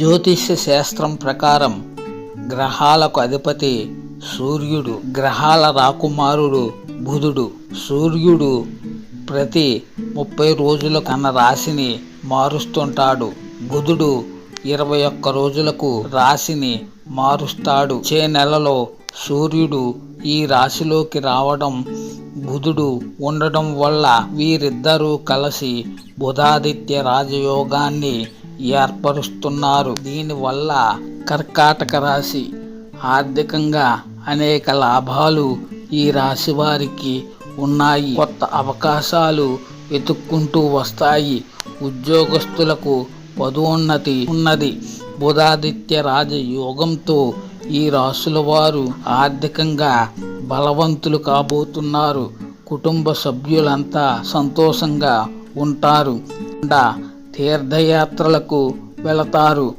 జ్యోతిష్య శాస్త్రం ప్రకారం గ్రహాలకు అధిపతి సూర్యుడు గ్రహాల రాకుమారుడు బుధుడు. సూర్యుడు ప్రతి ముప్పై రోజులకు తన రాశిని మారుస్తుంటాడు. బుధుడు ఇరవై ఒక్క రోజులకు రాశిని మారుస్తాడు. చే నెలలో సూర్యుడు ఈ రాశిలోకి రావడం బుధుడు ఉండడం వల్ల వీరిద్దరూ కలిసి బుధాదిత్య రాజయోగాన్ని ఏర్పరుస్తున్నారు. దీనివల్ల కర్కాటక రాశి ఆర్థికంగా అనేక లాభాలు ఈ రాశి వారికి ఉన్నాయి. కొత్త అవకాశాలు వెతుక్కుంటూ వస్తాయి. ఉద్యోగస్తులకు పదోన్నతి ఉన్నది. బుధాదిత్య రాజయోగంతో ఈ రాశుల వారు ఆర్థికంగా బలవంతులు కాబోతున్నారు. కుటుంబ సభ్యులంతా సంతోషంగా ఉంటారు. తీర్థయాత్రలకు వెళతారు.